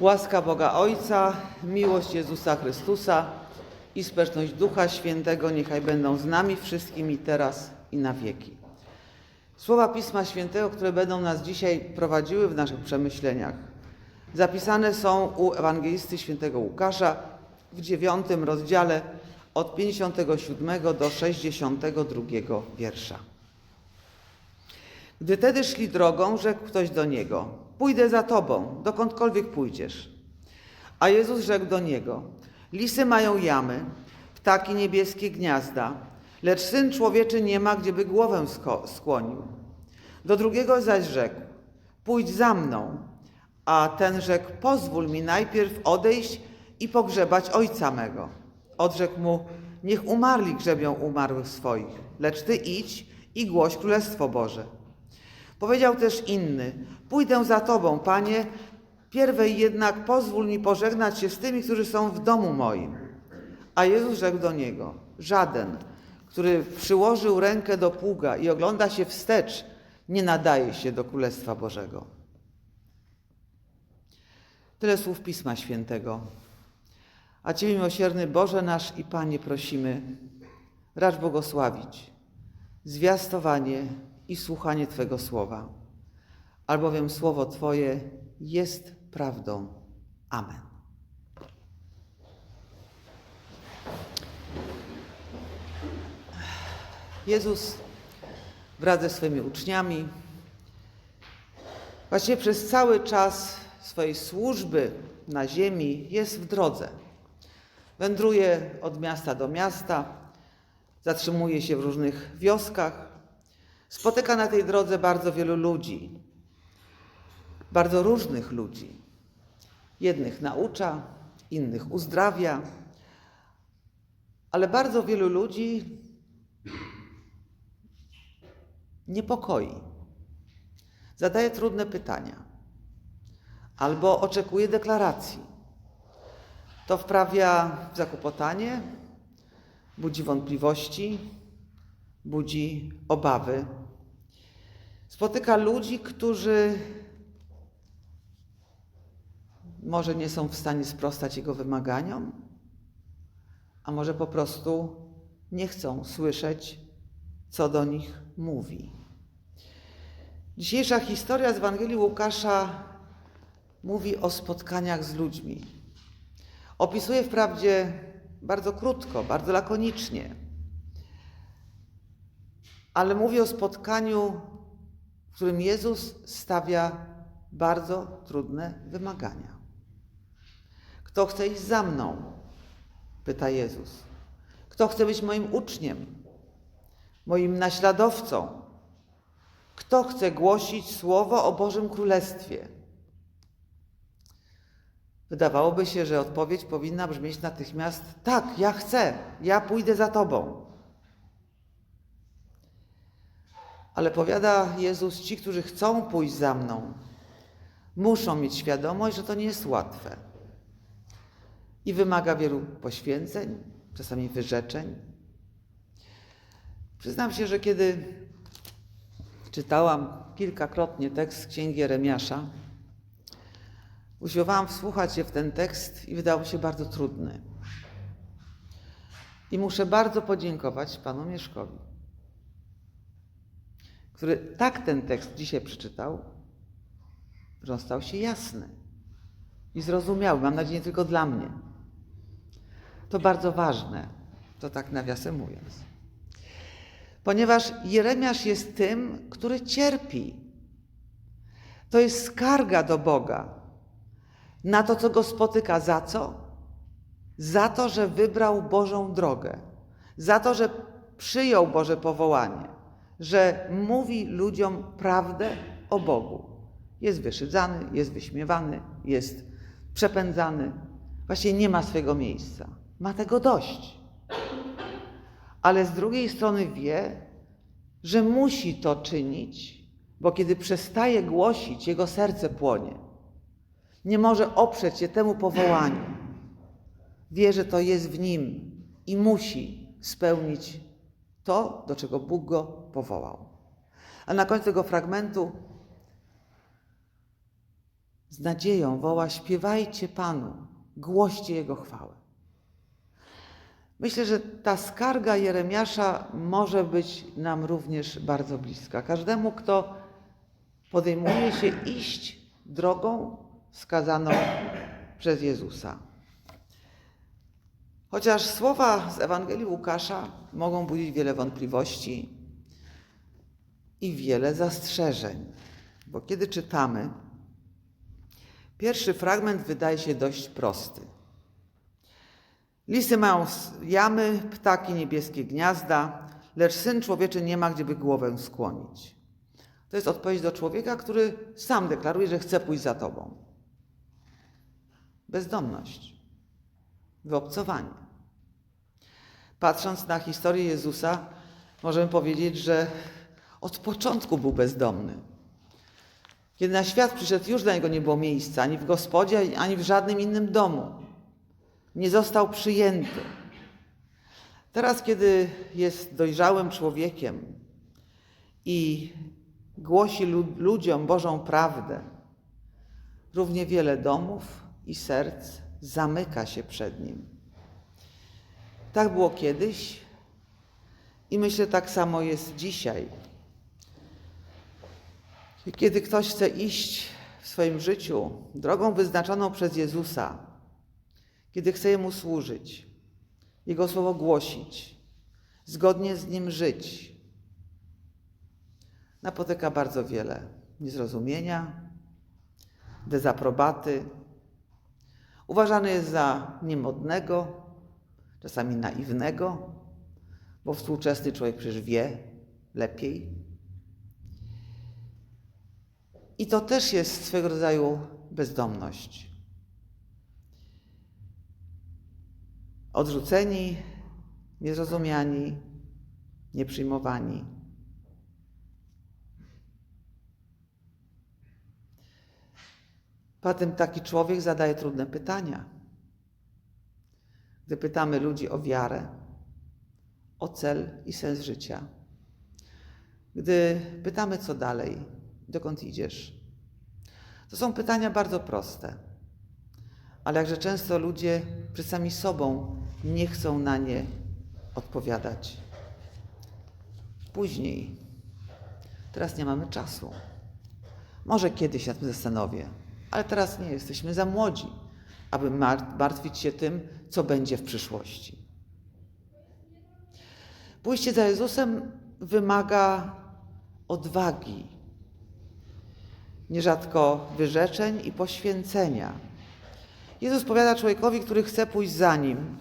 Łaska Boga Ojca, miłość Jezusa Chrystusa i społeczność Ducha Świętego niechaj będą z nami wszystkimi teraz i na wieki. Słowa Pisma Świętego, które będą nas dzisiaj prowadziły w naszych przemyśleniach, zapisane są u ewangelisty świętego Łukasza w dziewiątym rozdziale od 57 do 62 wiersza. Gdy tedy szli drogą, rzekł ktoś do niego: Pójdę za tobą, dokądkolwiek pójdziesz. A Jezus rzekł do niego: Lisy mają jamy, ptaki niebieskie gniazda, lecz syn człowieczy nie ma, gdzieby głowę skłonił. Do drugiego zaś rzekł: Pójdź za mną. A ten rzekł: Pozwól mi najpierw odejść i pogrzebać ojca mego. Odrzekł mu: Niech umarli grzebią umarłych swoich, lecz ty idź i głoś królestwo Boże. Powiedział też inny: Pójdę za tobą, panie, pierwej jednak pozwól mi pożegnać się z tymi, którzy są w domu moim. A Jezus rzekł do niego: Żaden, który przyłożył rękę do pługa i ogląda się wstecz, nie nadaje się do Królestwa Bożego. Tyle słów Pisma Świętego. A Ciebie, miłosierny Boże nasz i Panie, prosimy, racz błogosławić zwiastowanie i słuchanie Twego słowa, albowiem słowo Twoje jest prawdą. Amen. Jezus wraz ze swoimi uczniami właśnie przez cały czas swojej służby na ziemi jest w drodze. Wędruje od miasta do miasta, zatrzymuje się w różnych wioskach, spotyka na tej drodze bardzo wielu ludzi, bardzo różnych ludzi. Jednych naucza, innych uzdrawia, ale bardzo wielu ludzi niepokoi. Zadaje trudne pytania albo oczekuje deklaracji. To wprawia w zakłopotanie, budzi wątpliwości, budzi obawy. Spotyka ludzi, którzy może nie są w stanie sprostać jego wymaganiom, a może po prostu nie chcą słyszeć, co do nich mówi. Dzisiejsza historia z Ewangelii Łukasza mówi o spotkaniach z ludźmi. Opisuje wprawdzie bardzo krótko, bardzo lakonicznie, ale mówi o spotkaniu, w którym Jezus stawia bardzo trudne wymagania. Kto chce iść za mną? pyta Jezus. Kto chce być moim uczniem, moim naśladowcą? Kto chce głosić słowo o Bożym Królestwie? Wydawałoby się, że odpowiedź powinna brzmieć natychmiast: tak, ja chcę, ja pójdę za Tobą. Ale powiada Jezus, ci, którzy chcą pójść za mną, muszą mieć świadomość, że to nie jest łatwe. I wymaga wielu poświęceń, czasami wyrzeczeń. Przyznam się, że kiedy czytałam kilkakrotnie tekst Księgi Jeremiasza, usiłowałam wsłuchać się w ten tekst i wydał mi się bardzo trudny. I muszę bardzo podziękować panu Mieszkowi, który tak ten tekst dzisiaj przeczytał, że on stał się jasny i zrozumiały. Mam nadzieję, nie tylko dla mnie. To bardzo ważne, to tak nawiasem mówiąc. Ponieważ Jeremiasz jest tym, który cierpi. To jest skarga do Boga na to, co go spotyka. Za co? Za to, że wybrał Bożą drogę, za to, że przyjął Boże powołanie, że mówi ludziom prawdę o Bogu. Jest wyszydzany, jest wyśmiewany, jest przepędzany. Właściwie nie ma swojego miejsca. Ma tego dość. Ale z drugiej strony wie, że musi to czynić, bo kiedy przestaje głosić, jego serce płonie. Nie może oprzeć się temu powołaniu. Wie, że to jest w nim i musi spełnić to, do czego Bóg go powołał. A na końcu tego fragmentu z nadzieją woła: śpiewajcie Panu, głoście Jego chwałę. Myślę, że ta skarga Jeremiasza może być nam również bardzo bliska. Każdemu, kto podejmuje się iść drogą wskazaną przez Jezusa. Chociaż słowa z Ewangelii Łukasza mogą budzić wiele wątpliwości i wiele zastrzeżeń, bo kiedy czytamy, pierwszy fragment wydaje się dość prosty. Lisy mają jamy, ptaki niebieskie gniazda, lecz syn człowieczy nie ma, gdzieby głowę skłonić. To jest odpowiedź do człowieka, który sam deklaruje, że chce pójść za tobą. Bezdomność, wyobcowanie. Patrząc na historię Jezusa, możemy powiedzieć, że od początku był bezdomny. Kiedy na świat przyszedł, już dla niego nie było miejsca ani w gospodzie, ani w żadnym innym domu. Nie został przyjęty. Teraz, kiedy jest dojrzałym człowiekiem i głosi ludziom Bożą prawdę, równie wiele domów i serc zamyka się przed nim. Tak było kiedyś i myślę, tak samo jest dzisiaj. Kiedy ktoś chce iść w swoim życiu drogą wyznaczoną przez Jezusa, kiedy chce Jemu służyć, Jego słowo głosić, zgodnie z Nim żyć, napotyka bardzo wiele niezrozumienia, dezaprobaty. Uważany jest za niemodnego, czasami naiwnego, bo współczesny człowiek przecież wie lepiej. I to też jest swego rodzaju bezdomność. Odrzuceni, niezrozumiani, nieprzyjmowani. Potem taki człowiek zadaje trudne pytania. Gdy pytamy ludzi o wiarę, o cel i sens życia, gdy pytamy, co dalej, dokąd idziesz, to są pytania bardzo proste, ale jakże często ludzie przed sami sobą nie chcą na nie odpowiadać. Później, teraz nie mamy czasu. Może kiedyś się tym zastanowię, ale teraz nie jesteśmy za młodzi, aby martwić się tym, co będzie w przyszłości. Pójście za Jezusem wymaga odwagi, nierzadko wyrzeczeń i poświęcenia. Jezus powiada człowiekowi, który chce pójść za nim: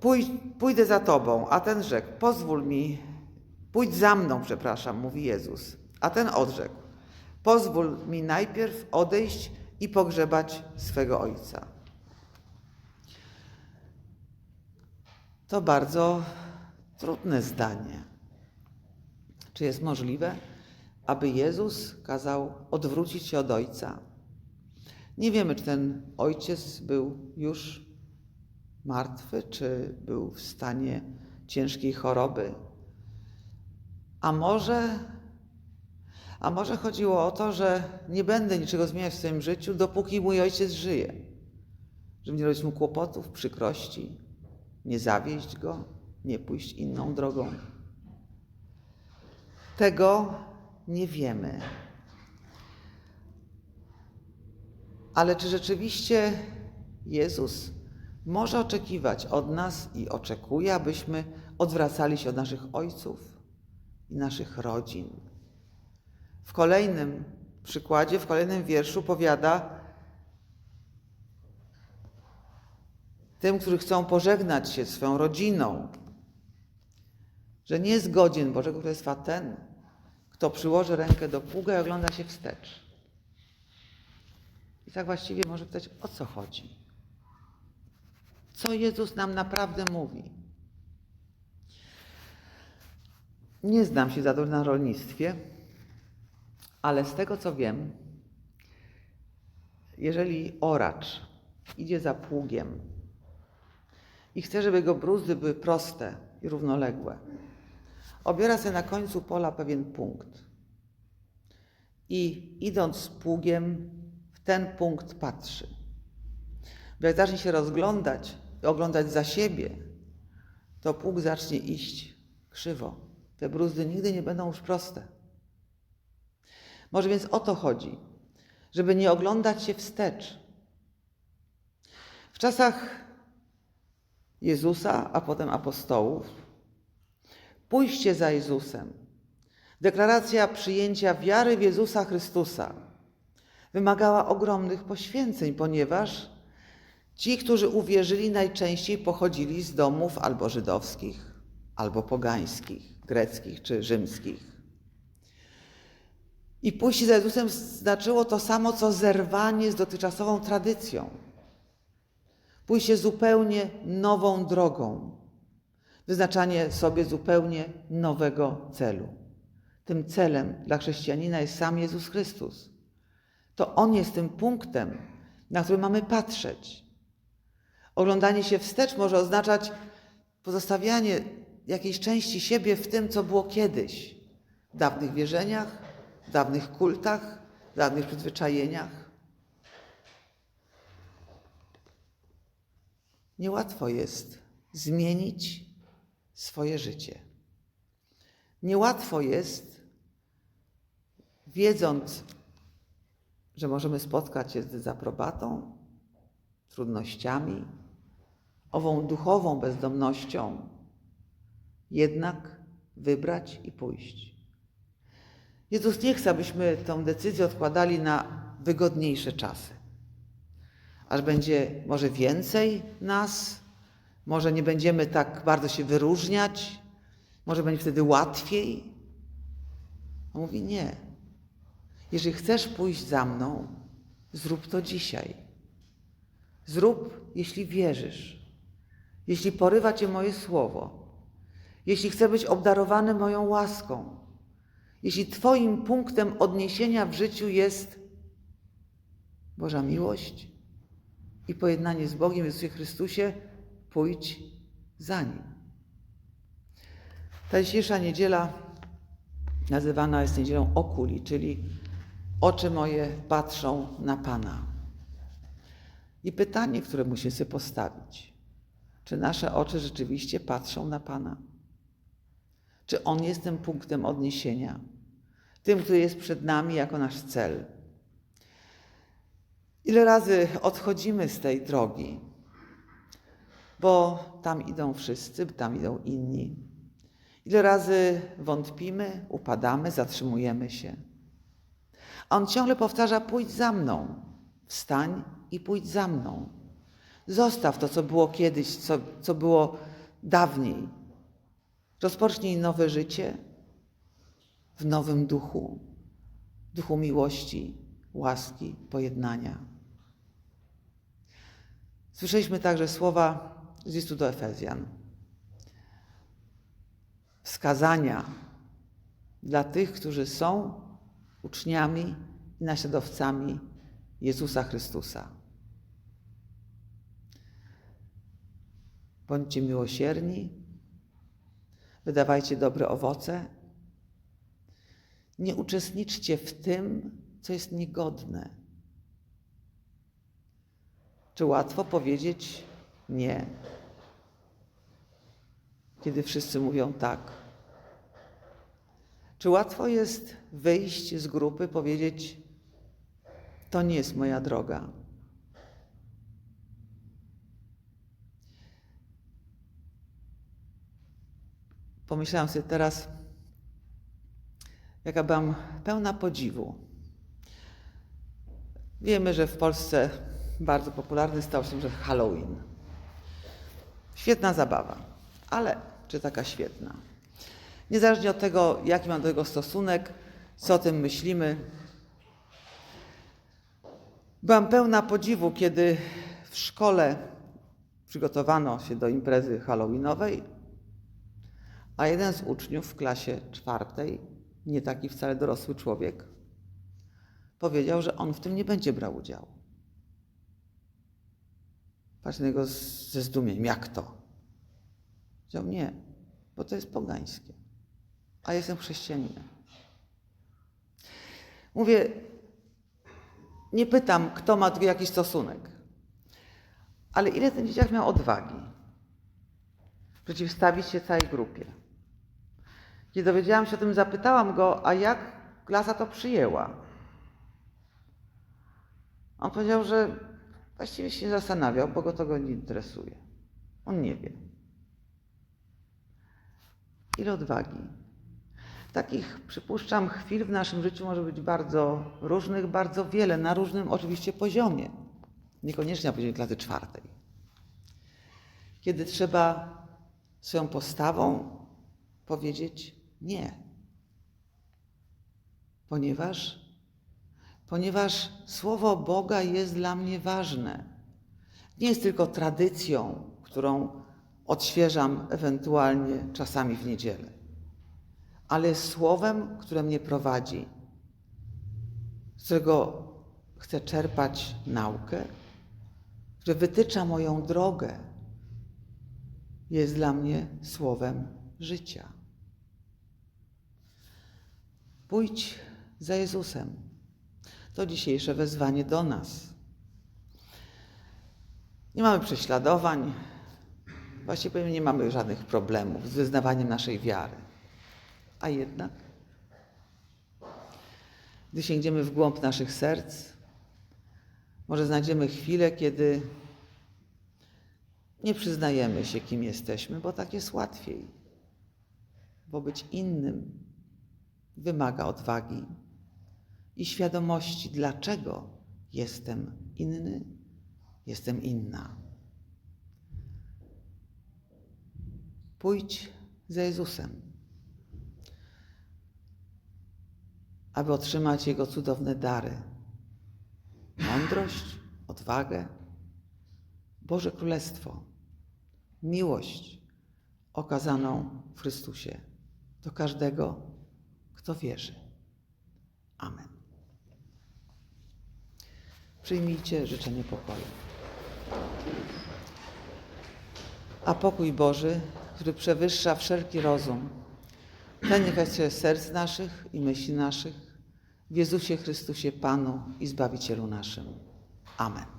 Pój, Pójdę za tobą, a ten rzekł: Pozwól mi, pójdź za mną, przepraszam, mówi Jezus. A ten odrzekł: Pozwól mi najpierw odejść i pogrzebać swego ojca. To bardzo trudne zdanie. Czy jest możliwe, aby Jezus kazał odwrócić się od ojca? Nie wiemy, czy ten ojciec był już martwy, czy był w stanie ciężkiej choroby. A może a może chodziło o to, że nie będę niczego zmieniać w swoim życiu, dopóki mój ojciec żyje. Żeby nie robić mu kłopotów, przykrości, nie zawieść go, nie pójść inną drogą. Tego nie wiemy. Ale czy rzeczywiście Jezus może oczekiwać od nas i oczekuje, abyśmy odwracali się od naszych ojców i naszych rodzin, w kolejnym przykładzie, w kolejnym wierszu powiada tym, którzy chcą pożegnać się swoją rodziną, że nie jest godzien Bożego Królestwa ten, kto przyłoży rękę do pługa i ogląda się wstecz. I tak właściwie może pytać, o co chodzi? Co Jezus nam naprawdę mówi? Nie znam się za dobrze na rolnictwie, ale z tego co wiem, jeżeli oracz idzie za pługiem i chce, żeby jego bruzdy były proste i równoległe, obiera sobie na końcu pola pewien punkt i idąc z pługiem w ten punkt patrzy. Bo jak zacznie się rozglądać i oglądać za siebie, to pług zacznie iść krzywo. Te bruzdy nigdy nie będą już proste. Może więc o to chodzi, żeby nie oglądać się wstecz. W czasach Jezusa, a potem apostołów, pójście za Jezusem, deklaracja przyjęcia wiary w Jezusa Chrystusa wymagała ogromnych poświęceń, ponieważ ci, którzy uwierzyli, najczęściej pochodzili z domów albo żydowskich, albo pogańskich, greckich czy rzymskich. I pójście za Jezusem znaczyło to samo, co zerwanie z dotychczasową tradycją. Pójście zupełnie nową drogą, wyznaczanie sobie zupełnie nowego celu. Tym celem dla chrześcijanina jest sam Jezus Chrystus. To On jest tym punktem, na który mamy patrzeć. Oglądanie się wstecz może oznaczać pozostawianie jakiejś części siebie w tym, co było kiedyś, w dawnych wierzeniach, w dawnych kultach, w dawnych przyzwyczajeniach. Niełatwo jest zmienić swoje życie. Niełatwo jest, wiedząc, że możemy spotkać się z dezaprobatą, trudnościami, ową duchową bezdomnością, jednak wybrać i pójść. Jezus nie chce, abyśmy tę decyzję odkładali na wygodniejsze czasy. Aż będzie może więcej nas, może nie będziemy tak bardzo się wyróżniać, może będzie wtedy łatwiej. On mówi: Nie. Jeżeli chcesz pójść za mną, zrób to dzisiaj. Zrób, jeśli wierzysz, jeśli porywa cię moje słowo, jeśli chcę być obdarowany moją łaską, jeśli Twoim punktem odniesienia w życiu jest Boża miłość i pojednanie z Bogiem Jezusie Chrystusie, pójdź za Nim. Ta dzisiejsza niedziela nazywana jest niedzielą okuli, czyli oczy moje patrzą na Pana. I pytanie, które musimy sobie postawić, czy nasze oczy rzeczywiście patrzą na Pana? Czy On jest tym punktem odniesienia, tym, który jest przed nami jako nasz cel? Ile razy odchodzimy z tej drogi, bo tam idą wszyscy, tam idą inni. Ile razy wątpimy, upadamy, zatrzymujemy się. A On ciągle powtarza: pójdź za mną, wstań i pójdź za mną. Zostaw to, co było kiedyś, co, co było dawniej. Rozpocznij nowe życie w nowym duchu, duchu miłości, łaski, pojednania. Słyszeliśmy także słowa z listu do Efezjan. Wskazania dla tych, którzy są uczniami i naśladowcami Jezusa Chrystusa. Bądźcie miłosierni, wydawajcie dobre owoce. Nie uczestniczcie w tym, co jest niegodne. Czy łatwo powiedzieć nie, kiedy wszyscy mówią tak? Czy łatwo jest wyjść z grupy, powiedzieć: To nie jest moja droga? Pomyślałam sobie teraz, jaka byłam pełna podziwu. Wiemy, że w Polsce bardzo popularny stał się że Halloween. Świetna zabawa, ale czy taka świetna? Niezależnie od tego, jaki mam do tego stosunek, co o tym myślimy, byłam pełna podziwu, kiedy w szkole przygotowano się do imprezy halloweenowej, a jeden z uczniów w klasie czwartej, nie taki wcale dorosły człowiek, powiedział, że on w tym nie będzie brał udziału. Patrzę na niego ze zdumieniem. Jak to? Powiedział, nie, bo to jest pogańskie, a jestem chrześcijaninem. Mówię, nie pytam, kto ma tu jakiś stosunek, ale ile ten dzieciak miał odwagi przeciwstawić się całej grupie. Kiedy dowiedziałam się o tym, zapytałam go, a jak klasa to przyjęła? On powiedział, że właściwie się zastanawiał, bo go to nie interesuje. On nie wie. Ile odwagi. Takich, przypuszczam, chwil w naszym życiu może być bardzo różnych, bardzo wiele, na różnym oczywiście poziomie. Niekoniecznie na poziomie klasy czwartej. Kiedy trzeba swoją postawą powiedzieć nie. Ponieważ, ponieważ Słowo Boga jest dla mnie ważne. Nie jest tylko tradycją, którą odświeżam ewentualnie czasami w niedzielę, ale słowem, które mnie prowadzi, z którego chcę czerpać naukę, które wytycza moją drogę, jest dla mnie słowem życia. Pójdź za Jezusem. To dzisiejsze wezwanie do nas. Nie mamy prześladowań, właściwie nie mamy żadnych problemów z wyznawaniem naszej wiary. A jednak, gdy sięgniemy w głąb naszych serc, może znajdziemy chwilę, kiedy nie przyznajemy się, kim jesteśmy, bo tak jest łatwiej. Bo być innym wymaga odwagi i świadomości, dlaczego jestem inny, jestem inna. Pójdź za Jezusem, aby otrzymać Jego cudowne dary mądrość, odwagę, Boże Królestwo, miłość okazaną w Chrystusie do każdego, kto wierzy. Amen. Przyjmijcie życzenie pokoju. A pokój Boży, który przewyższa wszelki rozum, niechaj się serc naszych i myśli naszych w Jezusie Chrystusie Panu i Zbawicielu naszym. Amen.